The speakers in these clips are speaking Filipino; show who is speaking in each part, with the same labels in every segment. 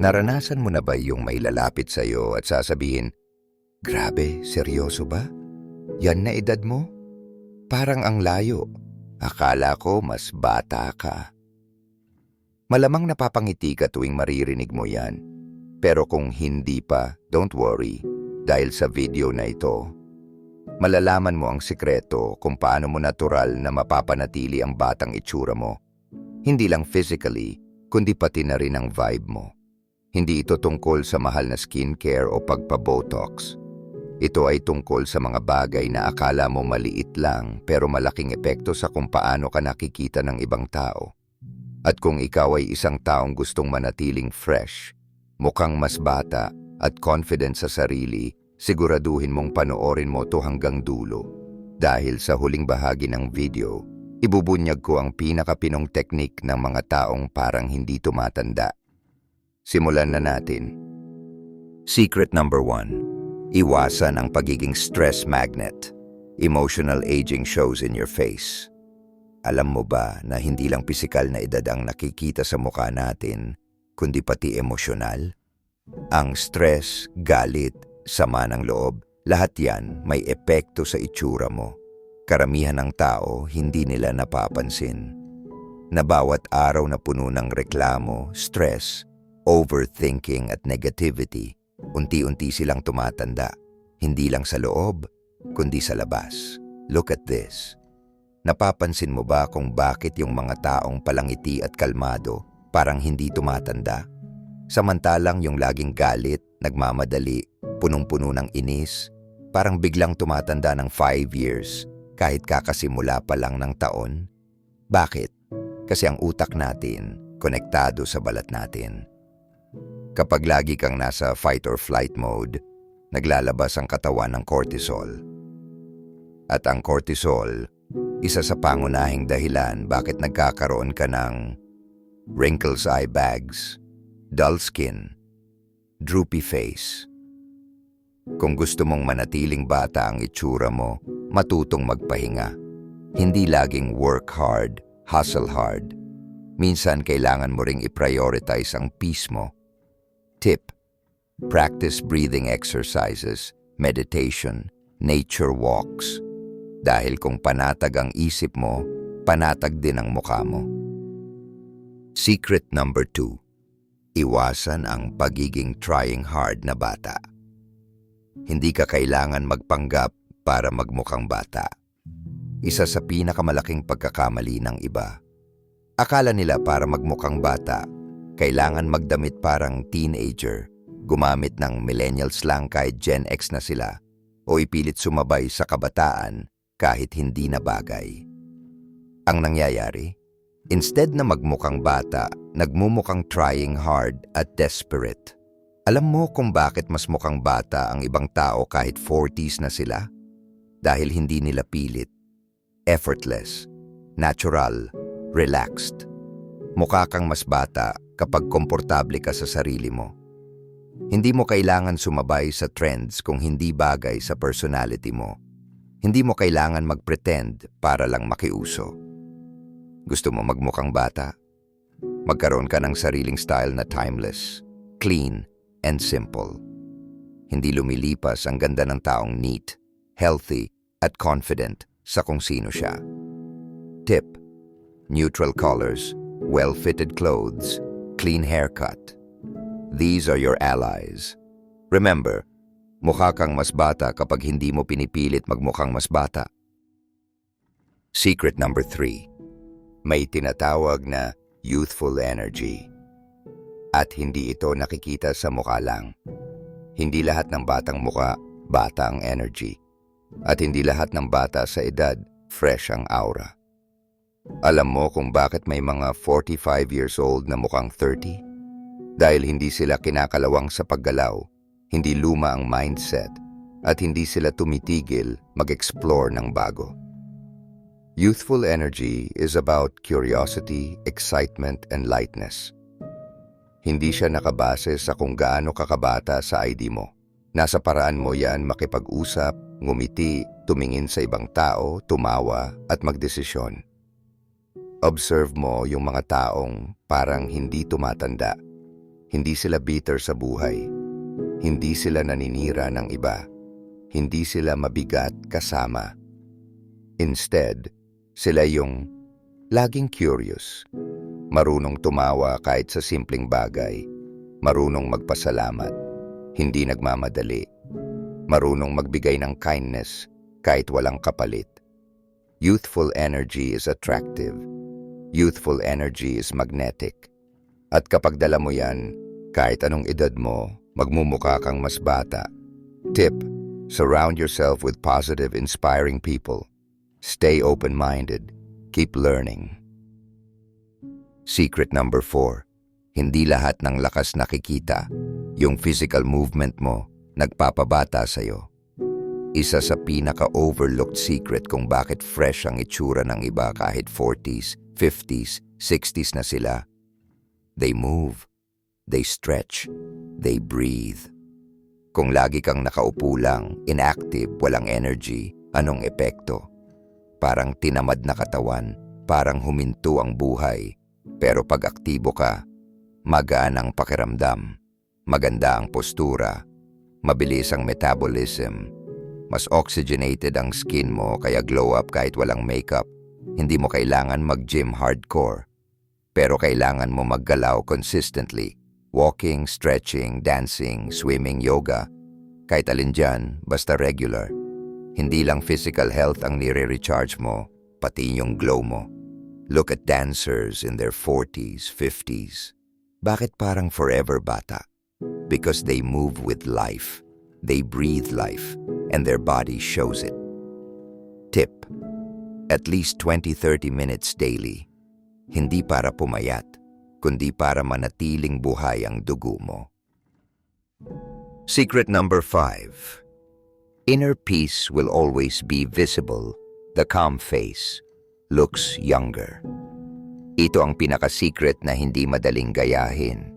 Speaker 1: Naranasan mo na ba yung may lalapit sa'yo at sasabihin, Grabe, seryoso ba? Yan na edad mo? Parang ang layo. Akala ko mas bata ka. Malamang napapangiti ka tuwing maririnig mo yan. Pero kung hindi pa, don't worry. Dahil sa video na ito, malalaman mo ang sikreto kung paano mo natural na mapapanatili ang batang itsura mo. Hindi lang physically, kundi pati na rin ang vibe mo. Hindi ito tungkol sa mahal na skincare o pagpa-botox. Ito ay tungkol sa mga bagay na akala mo maliit lang pero malaking epekto sa kung paano ka nakikita ng ibang tao. At kung ikaw ay isang taong gustong manatiling fresh, mukhang mas bata at confident sa sarili, siguraduhin mong panoorin mo to hanggang dulo. Dahil sa huling bahagi ng video, ibubunyag ko ang pinakapinong teknik ng mga taong parang hindi tumatanda. Simulan na natin. Secret number one. Iwasan ang pagiging stress magnet. Emotional aging shows in your face. Alam mo ba na hindi lang pisikal na edad ang nakikita sa mukha natin, kundi pati emosyonal? Ang stress, galit, sama ng loob, lahat yan may epekto sa itsura mo. Karamihan ng tao hindi nila napapansin. Na bawat araw na puno ng reklamo, stress, overthinking at negativity, unti-unti silang tumatanda. Hindi lang sa loob, kundi sa labas. Look at this. Napapansin mo ba kung bakit yung mga taong palangiti at kalmado parang hindi tumatanda? Samantalang yung laging galit, nagmamadali, punong-puno ng inis, parang biglang tumatanda ng 5 years kahit kakasimula pa lang ng taon? Bakit? Kasi ang utak natin, konektado sa balat natin. Kapag lagi kang nasa fight or flight mode, naglalabas ang katawan ng cortisol. At ang cortisol, isa sa pangunahing dahilan bakit nagkakaroon ka ng wrinkles eye bags, dull skin, droopy face. Kung gusto mong manatiling bata ang itsura mo, matutong magpahinga. Hindi laging work hard, hustle hard. Minsan kailangan mo ring i-prioritize ang peace mo Tip: Practice breathing exercises, meditation, nature walks. Dahil kung panatag ang isip mo, panatag din ang mukha mo. Secret number 2. Iwasan ang pagiging trying hard na bata. Hindi ka kailangan magpanggap para magmukhang bata. Isa sa pinakamalaking pagkakamali ng iba. Akala nila para magmukhang bata, kailangan magdamit parang teenager, gumamit ng millennial slang kahit Gen X na sila, o ipilit sumabay sa kabataan kahit hindi na bagay. Ang nangyayari, instead na magmukhang bata, nagmumukhang trying hard at desperate. Alam mo kung bakit mas mukhang bata ang ibang tao kahit 40s na sila? Dahil hindi nila pilit. Effortless, natural, relaxed. Mukha kang mas bata kapag komportable ka sa sarili mo. Hindi mo kailangan sumabay sa trends kung hindi bagay sa personality mo. Hindi mo kailangan mag-pretend para lang makiuso. Gusto mo magmukhang bata? Magkaroon ka ng sariling style na timeless, clean, and simple. Hindi lumilipas ang ganda ng taong neat, healthy, at confident sa kung sino siya. Tip: Neutral colors, well-fitted clothes, clean haircut. These are your allies. Remember, mukha kang mas bata kapag hindi mo pinipilit magmukhang mas bata. Secret number 3. May tinatawag na youthful energy. At hindi ito nakikita sa mukha lang. Hindi lahat ng batang muka, bata ang energy. At hindi lahat ng bata sa edad, fresh ang aura. Alam mo kung bakit may mga 45 years old na mukhang 30? Dahil hindi sila kinakalawang sa paggalaw, hindi luma ang mindset, at hindi sila tumitigil mag-explore ng bago. Youthful energy is about curiosity, excitement, and lightness. Hindi siya nakabase sa kung gaano kakabata sa ID mo. Nasa paraan mo yan makipag-usap, ngumiti, tumingin sa ibang tao, tumawa, at magdesisyon. Observe mo yung mga taong parang hindi tumatanda. Hindi sila bitter sa buhay. Hindi sila naninira ng iba. Hindi sila mabigat kasama. Instead, sila yung laging curious. Marunong tumawa kahit sa simpleng bagay. Marunong magpasalamat. Hindi nagmamadali. Marunong magbigay ng kindness kahit walang kapalit. Youthful energy is attractive. Youthful energy is magnetic. At kapag dala mo yan, kahit anong edad mo, magmumukha kang mas bata. Tip, surround yourself with positive, inspiring people. Stay open-minded. Keep learning. Secret number four, hindi lahat ng lakas nakikita. Yung physical movement mo, nagpapabata sa'yo. Isa sa pinaka-overlooked secret kung bakit fresh ang itsura ng iba kahit 40s, 50s, 60s na sila. They move. They stretch. They breathe. Kung lagi kang nakaupo lang, inactive, walang energy, anong epekto? Parang tinamad na katawan, parang huminto ang buhay. Pero pag aktibo ka, magaan ang pakiramdam, maganda ang postura, mabilis ang metabolism, mas oxygenated ang skin mo kaya glow up kahit walang makeup. Hindi mo kailangan mag-gym hardcore. Pero kailangan mo maggalaw consistently. Walking, stretching, dancing, swimming, yoga. Kahit alin dyan, basta regular. Hindi lang physical health ang nire-recharge mo, pati yung glow mo. Look at dancers in their 40s, 50s. Bakit parang forever bata? Because they move with life. They breathe life, and their body shows it. Tip. At least 20-30 minutes daily. Hindi para pumayat, kundi para manatiling buhay ang dugo mo. Secret number 5. Inner peace will always be visible. The calm face looks younger. Ito ang pinaka-secret na hindi madaling gayahin.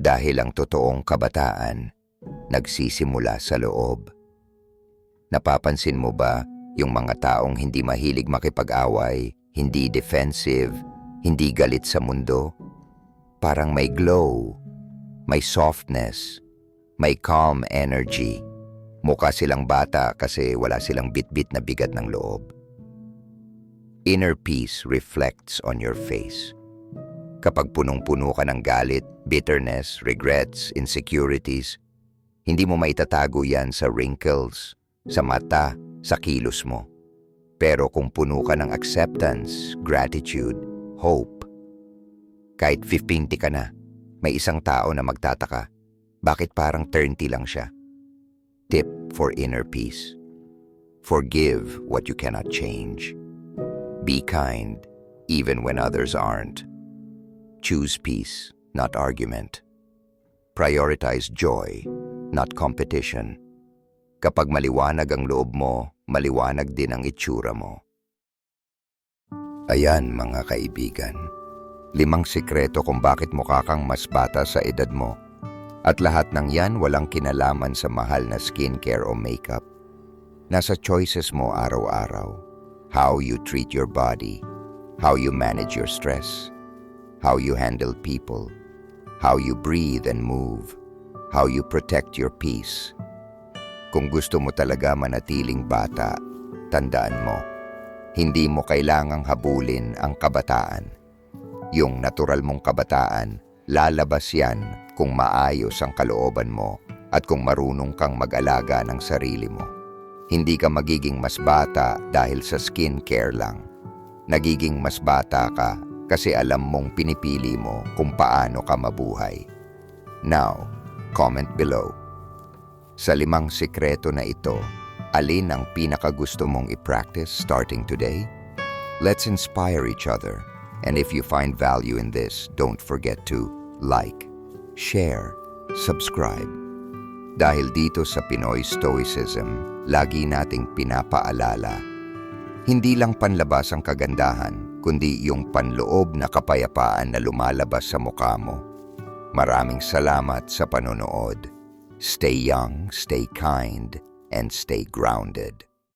Speaker 1: Dahil ang totoong kabataan nagsisimula sa loob. Napapansin mo ba yung mga taong hindi mahilig makipag-away, hindi defensive, hindi galit sa mundo? Parang may glow, may softness, may calm energy. Mukha silang bata kasi wala silang bitbit na bigat ng loob. Inner peace reflects on your face. Kapag punong-puno ka ng galit, bitterness, regrets, insecurities, hindi mo maitatago yan sa wrinkles, sa mata, sa kilos mo. Pero kung puno ka ng acceptance, gratitude, hope, kahit 50 ka na, may isang tao na magtataka, bakit parang 30 lang siya? Tip for inner peace. Forgive what you cannot change. Be kind, even when others aren't. Choose peace, not argument. Prioritize joy, not competition. Kapag maliwanag ang loob mo, maliwanag din ang itsura mo. Ayan mga kaibigan, limang sikreto kung bakit mukha kang mas bata sa edad mo. At lahat ng yan walang kinalaman sa mahal na skincare o makeup. Nasa choices mo araw-araw. How you treat your body, how you manage your stress, how you handle people, how you breathe and move, how you protect your peace. Kung gusto mo talaga manatiling bata, tandaan mo, hindi mo kailangang habulin ang kabataan. Yung natural mong kabataan, lalabas yan kung maayos ang kalooban mo at kung marunong kang mag-alaga ng sarili mo. Hindi ka magiging mas bata dahil sa skincare lang. Nagiging mas bata ka kasi alam mong pinipili mo kung paano ka mabuhay. Now, comment below. Sa limang sikreto na ito, alin ang pinakagusto mong i-practice starting today? Let's inspire each other. And if you find value in this, don't forget to like, share, subscribe. Dahil dito sa Pinoy Stoicism, lagi nating pinapaalala, hindi lang panlabas ang kagandahan, kundi yung panloob na kapayapaan na lumalabas sa mukha mo. Maraming salamat sa panonood. Stay young, stay kind, and stay grounded.